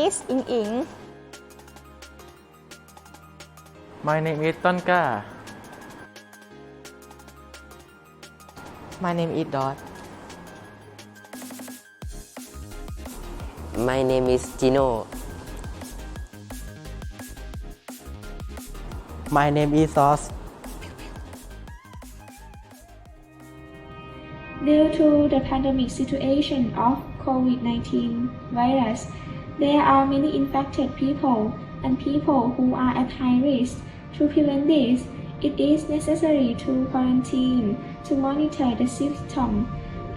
อิงอิง My name is ต้นกล้า My name is Dot My name is Gino My name is Sauce Due to the pandemic situation of COVID-19 virus, there are many infected people and people who are at high risk. To prevent this, it is necessary to quarantine to monitor the symptoms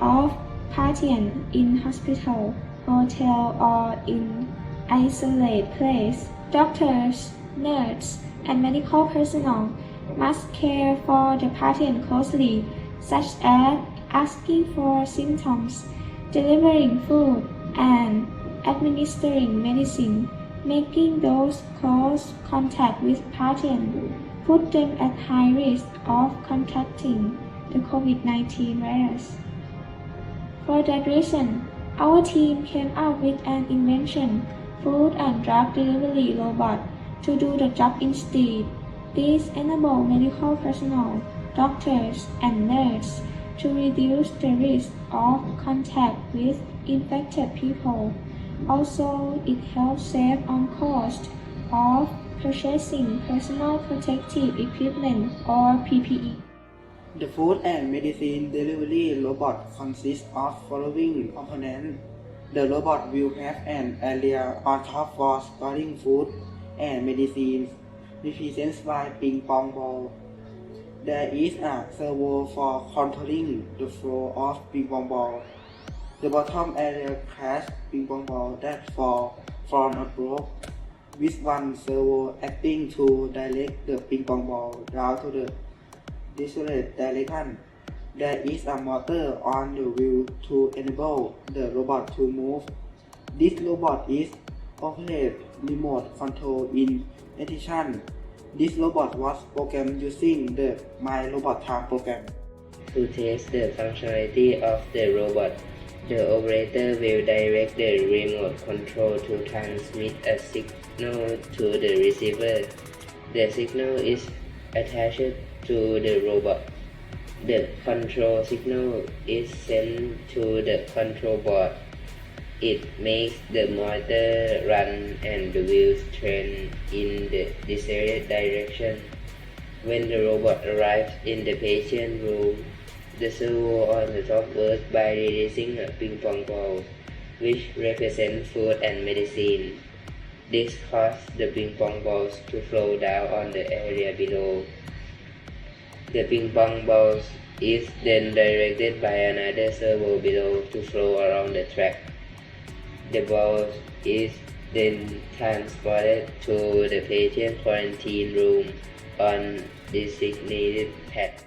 of patient in hospital, hotel, or in isolated place. Doctors, nurses, and medical personnel must care for the patient closely, such as asking for symptoms, delivering food, and administering medicine, making those close contact with patients put them at high risk of contracting the COVID-19 virus. For that reason, our team came up with an invention, food and drug delivery robot, to do the job instead. This enable medical personnel, doctors, and nurses to reduce the risk of contact with infected people. Also, it helps save on cost of purchasing personal protective equipment or. PPE. The food and medicine delivery robot consists of following components. The robot will have an area on top for storing food and medicines, represented by ping pong ball. There is a servo for controlling the flow of ping pong ball. The bottom area catch ping pong ball that fall from above, with one servo acting to direct the ping pong ball down to the desired direction. There is a motor on the wheel to enable the robot to move. This robot is operated remote control in addition. This robot was programmed using the My Robot Time program. To test the functionality of the robot, the operator will direct the remote control to transmit a signal to the receiver. The signal is attached to the robot. The control signal is sent to the control board. It makes the motor run and the wheels turn in the desired direction. When the robot arrives in the patient room, the servo on the top works by releasing a ping pong ball, which represents food and medicine. This causes the ping pong balls to flow down on the area below. The ping pong balls is then directed by another servo below to flow around the track. The ball is then transported to the patient quarantine room on designated pad.